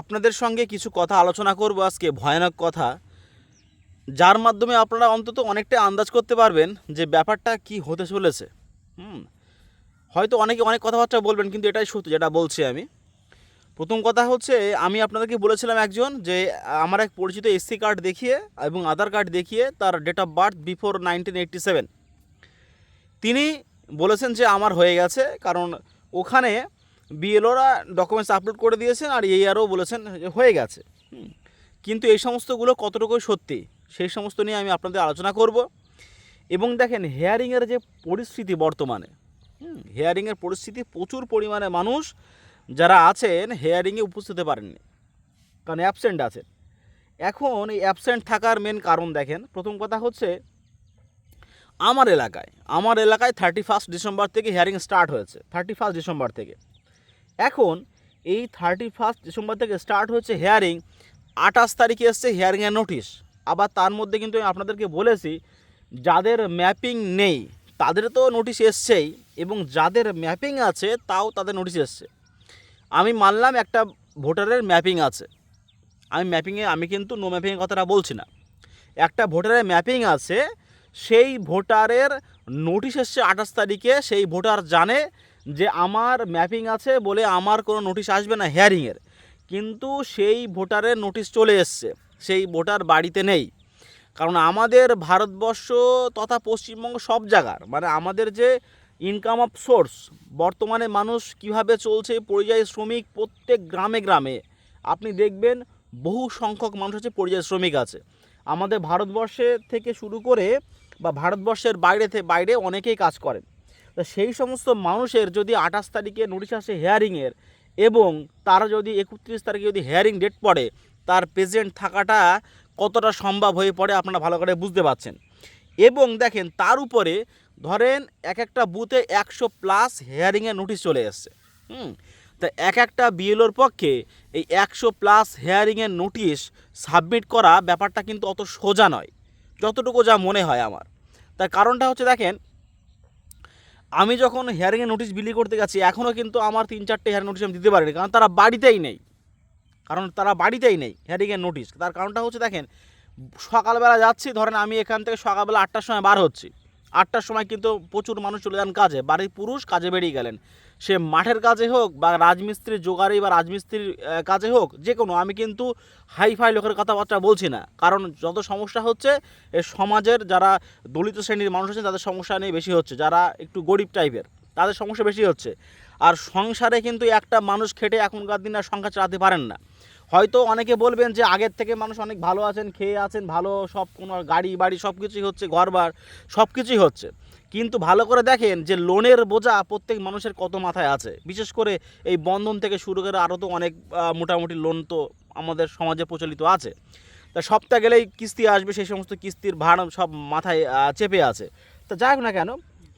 আপনাদের সঙ্গে কিছু কথা আলোচনা করব আজকে, ভয়ানক কথা। যার মাধ্যমে আপনারা অন্তত অনেকটা আন্দাজ করতে পারবেন যে ব্যাপারটা কি হতে চলেছে। হুম, হয়তো অনেকে অনেক কথাবার্তা বলবেন, কিন্তু এটাই সত্য যেটা বলছি আমি। প্রথম কথা হচ্ছে, আমি আপনাদেরকে বলেছিলাম একজন যে, আমার এক পরিচিত এসসি কার্ড দেখিয়ে এবং আধার কার্ড দেখিয়ে তার date of birth before nineteen eighty seven তিনি বলেছেন যে, আমার হয়ে গেছে, কারণ ওখানে বিএলওরা ডকুমেন্টস আপলোড করে দিয়েছেন আর এইআরও বলেছেন যে হয়ে গেছে। কিন্তু এই সমস্তগুলো কতটুকু সত্যি সেই সমস্ত নিয়ে আমি আপনাদের আলোচনা করব। এবং দেখেন হেয়ারিংয়ের যে পরিস্থিতি বর্তমানে হেয়ারিংয়ের পরিস্থিতি প্রচুর পরিমাণে মানুষ যারা আছেন হেয়ারিংয়ে উপস্থিত পারেননি কারণ অ্যাবসেন্ট আছেন। এখন এই অ্যাবসেন্ট থাকার মেন কারণ দেখেন প্রথম কথা হচ্ছে আমার এলাকায় আমার এলাকায় থার্টি ফার্স্ট ডিসেম্বর থেকে হিয়ারিং স্টার্ট হয়েছে থার্টি ফার্স্ট ডিসেম্বর থেকে। এখন এই থার্টি ফার্স্ট ডিসেম্বর থেকে স্টার্ট হচ্ছে হেয়ারিং আঠাশ তারিখে এসছে হিয়ারিংয়ের নোটিশ আবার তার মধ্যে কিন্তু আমি আপনাদেরকে বলেছি, যাদের ম্যাপিং নেই, তাদের তো নোটিশ এসছেই, এবং যাদের ম্যাপিং আছে, তাও তাদের নোটিশ এসছে। আমি মানলাম একটা ভোটারের ম্যাপিং আছে। আমি ম্যাপিংয়ে আমি কিন্তু নো ম্যাপিংয়ের কথাটা বলছি না। একটা ভোটারের ম্যাপিং আছে, সেই ভোটারের নোটিশ এসছে আঠাশ তারিখে, সেই ভোটার জানে যে আমার ম্যাপিং আছে বলে আমার কোনো নোটিশ আসবে না হেয়ারিংয়ের। কিন্তু সেই ভোটারের নোটিশ চলে এসছে। সেই ভোটার বাড়িতে নেই। কারণ আমাদের ভারতবর্ষ তথা পশ্চিমবঙ্গ সব জায়গার। মানে আমাদের যে ইনকাম অফ সোর্স বর্তমানে মানুষ কীভাবে চলছে, পরিযায়ী শ্রমিক প্রত্যেক গ্রামে গ্রামে। আপনি দেখবেন বহু সংখ্যক মানুষ হচ্ছে পরিযায়ী শ্রমিক আছে। আমাদের ভারতবর্ষে থেকে শুরু করে বা ভারতবর্ষের বাইরে থেকে বাইরে অনেকেই কাজ করেন। তো সেই সমস্ত মানুষের যদি আঠাশ তারিখে নোটিশ আসে হেয়ারিংয়ের এবং তারা যদি একত্রিশ তারিখে যদি হেয়ারিং ডেট পড়ে, তার প্রেজেন্ট থাকাটা কতটা সম্ভব হয়ে পড়ে আপনারা ভালো করে বুঝতে পারছেন। এবং দেখেন তার উপরে ধরেন এক একটা বুথে একশো প্লাস হেয়ারিংয়ের নোটিশ চলে এসছে। হুম? তা এক একটা বিএলওর পক্ষে এই একশো প্লাস হেয়ারিংয়ের নোটিশ সাবমিট করা ব্যাপারটা কিন্তু অত সোজা নয়, যতটুকু যা মনে হয় আমার। তার কারণটা হচ্ছে দেখেন আমি যখন হেয়ারিংয়ের নোটিশ বিলি করতে গেছি এখনও কিন্তু আমার তিন চারটে হেয়ার নোটিশ আমি দিতে পারিনি, কারণ তারা বাড়িতেই নেই। কারণ তারা বাড়িতেই নেই হেয়ারিংয়ের নোটিশ তার কারণটা হচ্ছে দেখেন, সকালবেলা যাচ্ছি, ধরেন আমি এখান থেকে সকালবেলা আটটার সময় বার হচ্ছি। আটটার সময় কিন্তু প্রচুর মানুষ চলে যান কাজে। বাড়ির পুরুষ কাজে বেরিয়ে গেলেন। সে মাঠের কাজে হোক বা রাজমিস্ত্রির জোগাড়ি বা রাজমিস্ত্রির কাজে হোক, যে কোনো, আমি কিন্তু হাইফাই লোকের কথাবার্তা বলছি না। কারণ যত সমস্যা হচ্ছে, এ সমাজের যারা দলিত শ্রেণির মানুষ আছেন, তাদের সমস্যা নিয়ে বেশি হচ্ছে। যারা একটু গরিব টাইপের, তাদের সমস্যা বেশি হচ্ছে। আর সংসারে কিন্তু একটা মানুষ খেটে এখনকার দিনে আর সংসার চালাতে পারেন না। হয়তো অনেকে বলবেন যে আগের থেকে মানুষ অনেক ভালো আছেন, খেয়ে আছেন, ভালো সব কোনো গাড়ি বাড়ি সব কিছুই হচ্ছে ঘরবার সব কিছুই হচ্ছে। কিন্তু ভালো করে দেখেন যে লোনের বোঝা প্রত্যেক মানুষের কত মাথায় আছে। বিশেষ করে এই বন্ধন থেকে শুরু করে আরও তো অনেক মোটামুটি লোন তো আমাদের সমাজে প্রচলিত আছে। তা সপ্তাহ গেলেই কিস্তি আসবে, সেই সমস্ত কিস্তির ভাড় সব মাথায় চেপে আছে। তা যাই হোক না কেন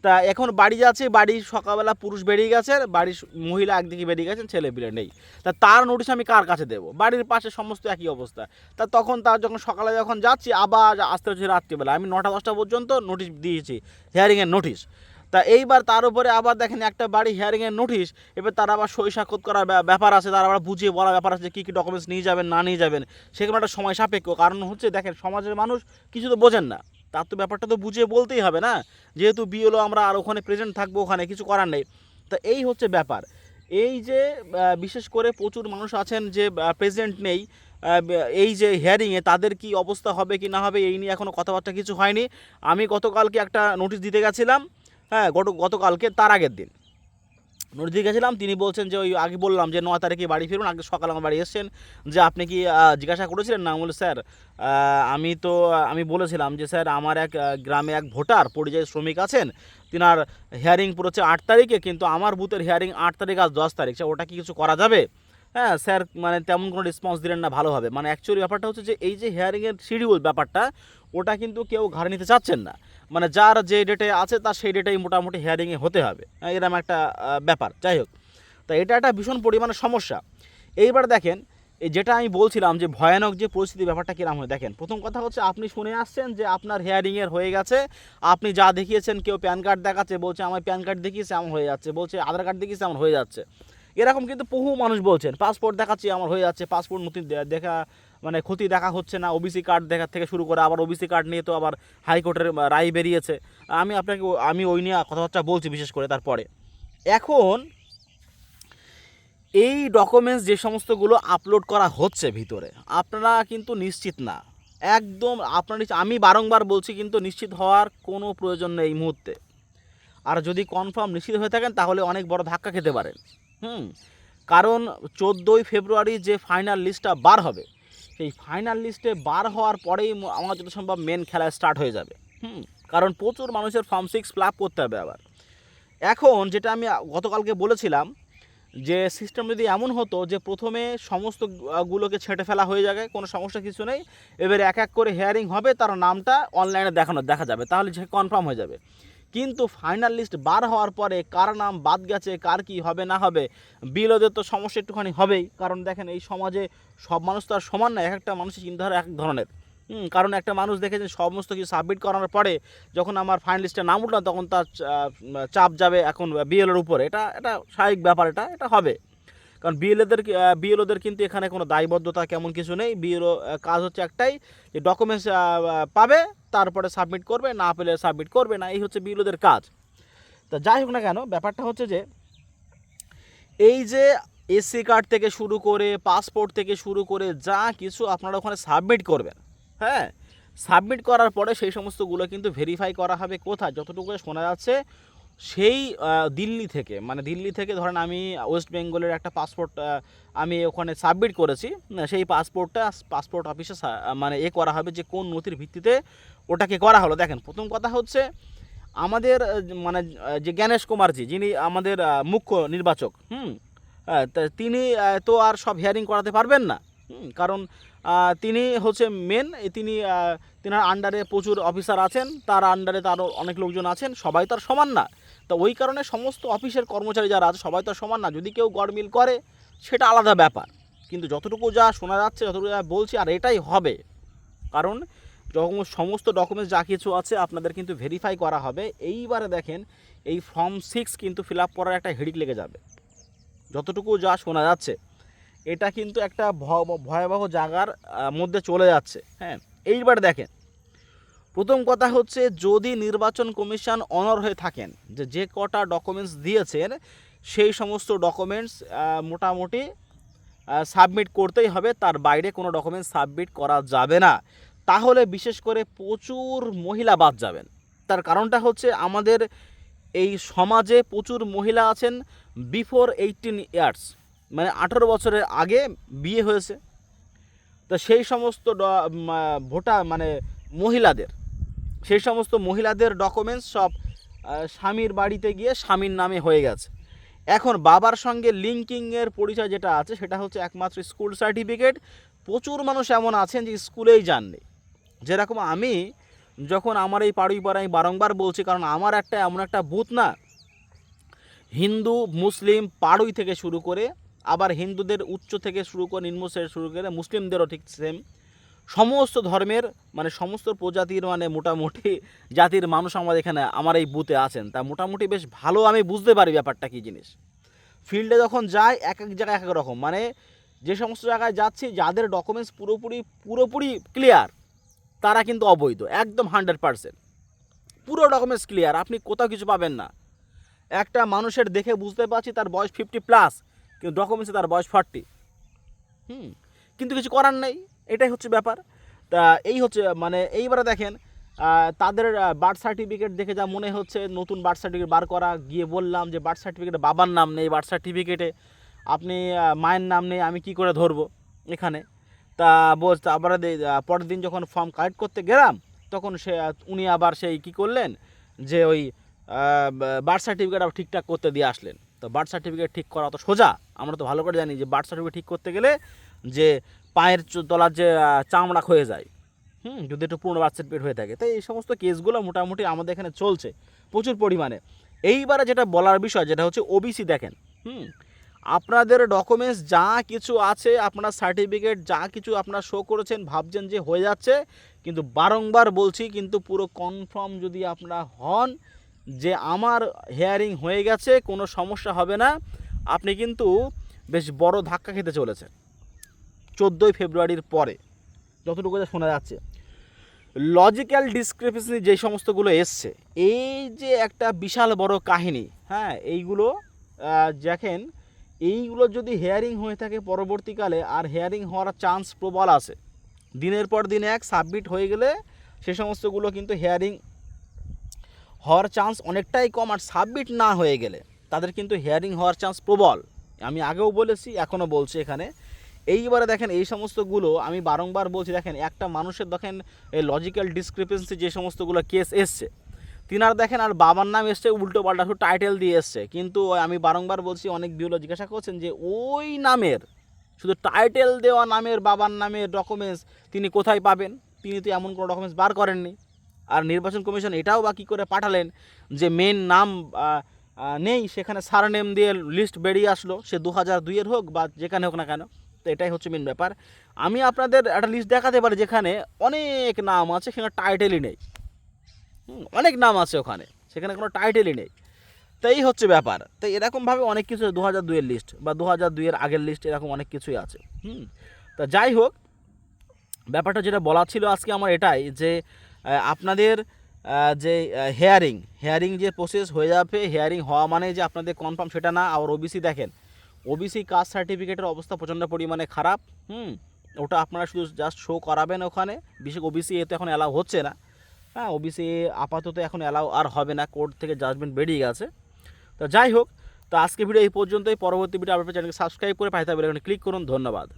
তা এখন বাড়ি যাচ্ছে, বাড়ি সকালবেলা পুরুষ বেরিয়ে গেছে, বাড়ির মহিলা একদিকে বেরিয়ে গেছেন, ছেলে পিলে নেই। তা তার নোটিশ আমি কার কাছে দেবো? বাড়ির পাশে সমস্ত একই অবস্থা। তা তখন তার যখন সকালে যখন যাচ্ছি, আবার আসতে হচ্ছে রাত্রিবেলা। আমি নটা দশটা পর্যন্ত নোটিশ দিয়েছি হিয়ারিংয়ের নোটিশ তা এইবার তার উপরে আবার দেখেন একটা বাড়ি হিয়ারিংয়ের নোটিশ এবার তার আবার সই সাক্ষত করার ব্যা- ব্যাপার আছে, তার আবার বুঝিয়ে বলার ব্যাপার আছে কী কী ডকুমেন্টস নিয়ে যাবেন, না নিয়ে যাবেন। সেখানে একটা সময় সাপেক্ষ। কারণ হচ্ছে দেখেন, সমাজের মানুষ কিছু তো বোঝেন না। তার তো ব্যাপারটা তো বুঝিয়ে বলতেই হবে না। যেহেতু বিএলও আমরা আর ওখানে প্রেজেন্ট থাকব, ওখানে কিছু করার নেই। তা এই হচ্ছে ব্যাপার। এই যে বিশেষ করে প্রচুর মানুষ আছেন যে প্রেজেন্ট নেই এই যে হিয়ারিংয়ে তাদের কি অবস্থা হবে কি না হবে, এই নিয়ে এখনও কথাবার্তা কিছু হয়নি। আমি গতকালকে একটা নোটিশ দিতে গেছিলাম হ্যাঁ গত, গতকালকে, তার আগের দিন। দিয়ে গেছিলাম, তিনি বলছেন যে ওই আগে বললাম যে ন তারিখে বাড়ি ফিরুন, আগে সকালে আমার বাড়ি এসছেন। যে আপনি কি জিজ্ঞাসা করেছিলেন? না বলি স্যার আমি তো, আমি বলেছিলাম যে, স্যার, আমার এক গ্রামে এক ভোটার, পরিযায়ী শ্রমিক আছেন। তিনার হিয়ারিং পড়েছে আট তারিখে, কিন্তু আমার বুথের হিয়ারিং আট তারিখ আজ দশ তারিখ। ওটা কি কিছু করা যাবে? হ্যাঁ স্যার মানে তেমন কোনো রেসপন্স দিলেন না ভালোভাবে মানে অ্যাকচুয়ালি ব্যাপারটা হচ্ছে যে, এই যে হিয়ারিংয়ের শিডিউল ব্যাপারটা, ওটা কিন্তু কেউ ঘাড়ে নিতে চাচ্ছেন না। মানে যার যে ডেটে আছে তার সেই ডেটেই মোটামুটি হিয়ারিংয়ে হতে হবে। হ্যাঁ, এরকম একটা ব্যাপার। যাই হোক। তা এটা একটা ভীষণ পরিমাণে সমস্যা। এইবার দেখেন এই যেটা আমি বলছিলাম যে ভয়ানক যে পরিস্থিতি ব্যাপারটা কিরম হয় দেখেন প্রথম কথা হচ্ছে আপনি শুনে আসছেন যে আপনার হেয়ারিংয়ের হয়ে গেছে আপনি যা দেখিয়েছেন কেউ প্যান কার্ড দেখাচ্ছে বলছে আমার প্যান কার্ড দেখিয়েছে এমন হয়ে যাচ্ছে বলছে আধার কার্ড দেখিয়েছে এমন হয়ে যাচ্ছে। এরকম কিন্তু বহু মানুষ বলছেন পাসপোর্ট দেখাচ্ছি আমার হয়ে যাচ্ছে পাসপোর্ট দে- দেখা মানে ক্ষতি দেখা হচ্ছে না ওবিসি কার্ড দেখা থেকে শুরু করে আবার ওবিসি কার্ড নিয়ে তো আবার হাইকোর্টের রায় বেরিয়েছে। আমি আপনাকে, আমি ওই নিয়ে কথাবার্তা বলছি বিশেষ করে তারপরে। এখন এই ডকুমেন্টস যে সমস্তগুলো আপলোড করা হচ্ছে ভিতরে, আপনারা কিন্তু নিশ্চিত না। একদম আপনার আমি বারংবার বলছি কিন্তু নিশ্চিত হওয়ার কোনো প্রয়োজন নেই এই মুহূর্তে। আর যদি কনফার্ম নিশ্চিত হয়ে থাকেন, তাহলে অনেক বড় ধাক্কা খেতে পারেন। হুম, কারণ চোদ্দোই ফেব্রুয়ারি যে ফাইনাল লিস্টটা বার হবে সেই ফাইনাল লিস্টে বার হওয়ার পরেই আমার যত সম্ভব মেন খেলা স্টার্ট হয়ে যাবে। হুম? কারণ প্রচুর মানুষের ফর্ম সিক্স ফিল করতে হবে আবার। এখন যেটা আমি গতকালকে বলেছিলাম, যে সিস্টেম যদি এমন হতো যে প্রথমে সমস্ত গুলোকে ছেটে ফেলা হয়ে যাবে, কোনো সমস্যা কিছু নেই, এবারে এক এক করে হেয়ারিং হবে, তার নামটা অনলাইনে দেখানো, দেখা যাবে, তাহলে সে কনফার্ম হয়ে যাবে। কিন্তু ফাইনাল লিস্ট বার হওয়ার পরে কার নাম বাদ গেছে, কার কি হবে, না হবে বিলদের তো সমস্যা একটুখানি হবেই। কারণ দেখেন, এই সমাজে সব মানুষ তো আর সমান না, এক একটা মানুষের চিন্তাধারা এক ধরনের। কারণ একটা মানুষ দেখেছে সমস্ত কিছু সাবমিট করানোর পরে যখন আমার ফাইনাল লিস্টে নাম উঠল, তখন তার চাপ যাবে এখন বিএলের উপরে। এটা এটা স্বাভাবিক ব্যাপার এটা এটা হবে। কারণ বিএলএদের বিএলওদের কিন্তু এখানে কোনো দায়বদ্ধতা কেমন কিছু নেই। বিএলও কাজ হচ্ছে একটাই যে ডকুমেন্টস পাবে, তারপরে সাবমিট করবে, না পেলে সাবমিট করবে না, এই হচ্ছে বিএলওদের কাজ। তা যাই হোক না কেন, ব্যাপারটা হচ্ছে যে, এই যে এসি কার্ড থেকে শুরু করে পাসপোর্ট থেকে শুরু করে যা কিছু আপনারা ওখানে সাবমিট করবেন হ্যাঁ? সাবমিট করার পরে সেই সমস্তগুলো কিন্তু ভেরিফাই করা হবে কোথায়? যতটুকু শোনা যাচ্ছে সেই দিল্লি থেকে মানে দিল্লি থেকে ধরেন আমি ওয়েস্ট বেঙ্গলের একটা পাসপোর্ট আমি ওখানে সাবমিট করেছি। সেই পাসপোর্টটা পাসপোর্ট অফিসে মানে এ করা হবে যে কোন নথির ভিত্তিতে ওটাকে করা হলো। দেখেন, প্রথম কথা হচ্ছে আমাদের মানে যে জ্ঞানেশ কুমারজি, যিনি আমাদের মুখ্য নির্বাচক, হুম? তিনি তো আর সব হিয়ারিং করাতে পারবেন না কারণ তিনি হচ্ছে মেন তিনি তিনার আন্ডারে প্রচুর অফিসার আছেন, তার আন্ডারে তারও অনেক লোকজন আছেন, সবাই তো আর সমান না। তো ওই কারণে সমস্ত অফিসের কর্মচারী যারা আছে, সবাই তো আর সমান না। যদি কেউ গড়মিল করে, সেটা আলাদা ব্যাপার। কিন্তু যতটুকু যা শোনা যাচ্ছে, যতটুকু যা বলছি, আর এটাই হবে। কারণ যখন সমস্ত ডকুমেন্টস যা কিছু আছে, আপনাদের কিন্তু ভেরিফাই করা হবে। এইবারে দেখেন, এই ফর্ম সিক্স কিন্তু ফিল আপ করার একটা হেডিক লেগে যাবে। যতটুকু যা শোনা যাচ্ছে। এটা কিন্তু একটা ভয়াবহ জায়গার মধ্যে চলে যাচ্ছে। হ্যাঁ এইবার দেখেন। প্রথম কথা হচ্ছে যদি নির্বাচন কমিশন অনর হয়ে থাকেন, যে যে কটা ডকুমেন্টস দিয়েছেন, সেই সমস্ত ডকুমেন্টস মোটামুটি সাবমিট করতেই হবে। তার বাইরে কোনো ডকুমেন্টস সাবমিট করা যাবে না। তাহলে বিশেষ করে প্রচুর মহিলা বাদ যাবেন। তার কারণটা হচ্ছে আমাদের এই সমাজে প্রচুর মহিলা আছেন বিফোর এইটিন ইয়ার্স। মানে আঠেরো বছরের আগে বিয়ে হয়েছে। তো সেই সমস্ত ভোটার মানে মহিলাদের, সেই সমস্ত মহিলাদের ডকুমেন্টস সব স্বামীর বাড়িতে গিয়ে স্বামীর নামে হয়ে গেছে। এখন বাবার সঙ্গে লিঙ্কিংয়ের পরিচয় যেটা আছে, সেটা হচ্ছে একমাত্র স্কুল সার্টিফিকেট প্রচুর মানুষ এমন আছেন যে স্কুলেই যাননি। যেরকম আমি যখন আমার এই পাড়ি পাড়ায় আমি বারংবার বলছি, কারণ আমার একটা এমন একটা বুথ না, হিন্দু, মুসলিম, পাড়ুই থেকে শুরু করে আবার হিন্দুদের উচ্চ থেকে শুরু করে নিম্ন শুরু করে মুসলিমদেরও ঠিক সেম সমস্ত ধর্মের মানে সমস্ত প্রজাতির মানে মোটামুটি জাতির মানুষ আমাদের এখানে, আমার এই বুথে আছেন। তা মোটামুটি বেশ ভালো আমি বুঝতে পারি ব্যাপারটা কী জিনিস। ফিল্ডে যখন যাই, এক এক জায়গায় এক এক রকম। মানে যে সমস্ত জায়গায় যাচ্ছি, যাদের ডকুমেন্টস পুরোপুরি পুরোপুরি ক্লিয়ার তারা কিন্তু অবৈধ, একদম হান্ড্রেড পারসেন্ট পুরো ডকুমেন্টস ক্লিয়ার আপনি কোথাও কিছু পাবেন না। একটা মানুষের দেখে বুঝতে পারছি, তার বয়স ফিফটি প্লাস কিন্তু ডকুমেন্টসে তার বয়স ফর্টি হুম। কিন্তু কিছু করার নেই এটাই হচ্ছে ব্যাপার। তা এই হচ্ছে মানে এইবারে দেখেন তাদের বার্থ সার্টিফিকেট দেখে যা মনে হচ্ছে নতুন বার্থ সার্টিফিকেট বার করা গিয়ে বললাম যে বার্থ সার্টিফিকেটে বাবার নাম নেই বার্থ সার্টিফিকেটে আপনি মায়ের নাম নেই আমি কি করে ধরবো এখানে? তা বল আবার পরের দিন যখন ফর্ম কালেক্ট করতে গেলাম তখন সে উনি আবার সেই কি করলেন যে ওই বার্থ সার্টিফিকেট আবার ঠিকঠাক করতে দিয়ে আসলেন। তো বার্থ সার্টিফিকেট ঠিক করা অত সোজা। আমরা তো ভালো করে জানি যে বার্থ সার্টিফিকেট ঠিক করতে গেলে যে পায়ের তলার যে চামড়া ক্ষয়ে যায়। হুম, যদি একটু পুরনো বার্থ সার্টিফিকেট হয়ে থাকে। তাই এই সমস্ত কেসগুলো মোটামুটি আমাদের এখানে চলছে, প্রচুর পরিমাণে। এইবারে যেটা বলার বিষয়, যেটা হচ্ছে ওবিসি দেখেন। হুম, আপনাদের ডকুমেন্টস যা কিছু আছে, আপনার সার্টিফিকেট যা কিছু আপনার শো করেছেন, ভাবছেন যে হয়ে যাচ্ছে, কিন্তু বারংবার বলছি, কিন্তু পুরো কনফার্ম যদি আপনারা হন যে আমার হেয়ারিং হয়ে গেছে, কোনো সমস্যা হবে না। আপনি কিন্তু বেশ বড় ধাক্কা খেতে চলেছেন। চোদ্দোই ফেব্রুয়ারির পরে, যতটুকু যা শোনা যাচ্ছে। লজিক্যাল ডিসক্রিপেন্সি যে সমস্তগুলো এসছে, এই যে একটা বিশাল বড় কাহিনী হ্যাঁ এইগুলো দেখেন, এইগুলো যদি হেয়ারিং হয়ে থাকে পরবর্তীকালে, আর হেয়ারিং হওয়ার চান্স প্রবল আছে। দিনের পর দিন এক, সাবমিট হয়ে গেলে, সে সমস্তগুলো কিন্তু হেয়ারিং হওয়ার চান্স অনেকটাই কম আর সাবমিট না হয়ে গেলে তাদের কিন্তু হেয়ারিং হওয়ার চান্স প্রবল। আমি আগেও বলেছি এখনও বলছি এখানে। এইবারে দেখেন এই সমস্তগুলো আমি বারংবার বলছি, দেখেন একটা মানুষের দেখেন এই লজিক্যাল ডিসক্রিপেন্সি যে সমস্তগুলো কেস এসছে। তিনার দেখেন আর বাবার নাম এসছে, উল্টো পাল্টা শুধু টাইটেল দিয়ে এসছে। কিন্তু আমি বারংবার বলছি, অনেক বিওলো জিজ্ঞাসা করছেন যে ওই নামের, শুধু টাইটেল দেওয়া নামের, বাবার নামের ডকুমেন্টস তিনি কোথায় পাবেন? তিনি তো এমন কোনো ডকুমেন্টস বার করেননি। আর নির্বাচন কমিশন এটাও বা কী করে পাঠালেন যে মেন নাম নেই, সেখানে সার নেম দিয়ে লিস্ট বেরিয়ে আসলো, সে দু হাজার দুইয়ের হোক বা যেখানে হোক না কেন, তো এটাই হচ্ছে মেন ব্যাপার। আমি আপনাদের একটা লিস্ট দেখাতে পারি যেখানে অনেক নাম আছে, সেখানে টাইটেলই নেই। অনেক নাম আছে ওখানে, সেখানে কোনো টাইটেলই নেই। তো এই হচ্ছে ব্যাপার। তো এরকমভাবে অনেক কিছু দু হাজার দুইয়ের লিস্ট বা দু হাজার দুইয়ের আগের লিস্ট এরকম অনেক কিছুই আছে। হুম, তা যাই হোক, ব্যাপারটা যেটা বলা ছিল আজকে আমার এটাই যে আপনাদের যে হেয়ারিং হেয়ারিং যে প্রসেস হয়ে যাবে হেয়ারিং হওয়া মানে যে আপনাদের কনফার্ম সেটা না। আর ওবিসি দেখেন ওবিসি কাস্ট সার্টিফিকেটের অবস্থা প্রচণ্ড পরিমাণে খারাপ, হুম? ওটা আপনারা শুধু জাস্ট শো করাবেন ওখানে। বিশেষ ওবিসি এ তো এখন অ্যালাউ হচ্ছে না। হ্যাঁ ওবিসি আপাতত এখন অ্যালাউ আর হবে না কোর্ট থেকে জাজমেন্ট বেরিয়ে গেছে। তো যাই হোক, তো আজকে ভিডিও এই পর্যন্তই। পরবর্তী ভিডিও আপনার চ্যানেলকে সাবস্ক্রাইব করে পাইতে পাঠাতে ক্লিক করুন। ধন্যবাদ।